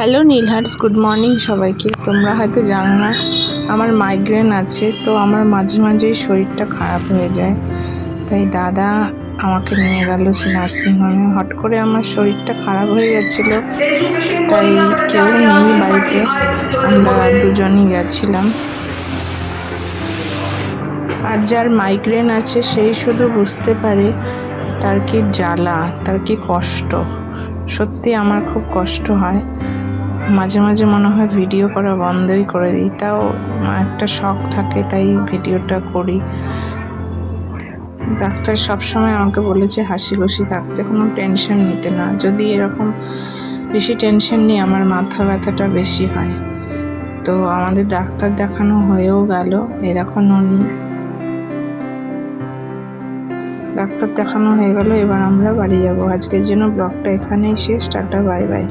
Hello নীলহার্স good morning সবাইকে। তোমরা হয়তো জানো না, আমার মাইগ্রেন আছে, তো আমার মাঝে মাঝেই শরীরটা খারাপ হয়ে যায়। তাই দাদা আমাকে নিয়ে গেল সে নার্সিংহোমে হট করে আমার শরীরটা খারাপ হয়ে গেছিল, তাই কেউ নেই বাড়িতে, আমরা দুজনই গেছিলাম। আর যার মাইগ্রেন আছে সেই শুধু বুঝতে পারে তার কি জ্বালা, তার কি কষ্ট। সত্যি আমার খুব কষ্ট হয়। মাঝে মাঝে মনে হয় ভিডিও করা বন্ধই করে দিই। তাও একটা শখ থাকে, তাই ভিডিওটা করি। ডাক্তার সবসময় আমাকে বলেছে হাসি খুশি থাকতে কোনো টেনশন নিতে না। যদি এরকম বেশি টেনশন নিই, আমার মাথা ব্যথাটা বেশি হয়। তো আমাদের ডাক্তার দেখানো হয়েও গেল দেখো ননি ডাক্তার দেখানো হয়ে গেল, এবার আমরা বাড়ি যাব। আজকের জন্য ব্লগটা এখানেই শেষ, টাটা, বাই বাই।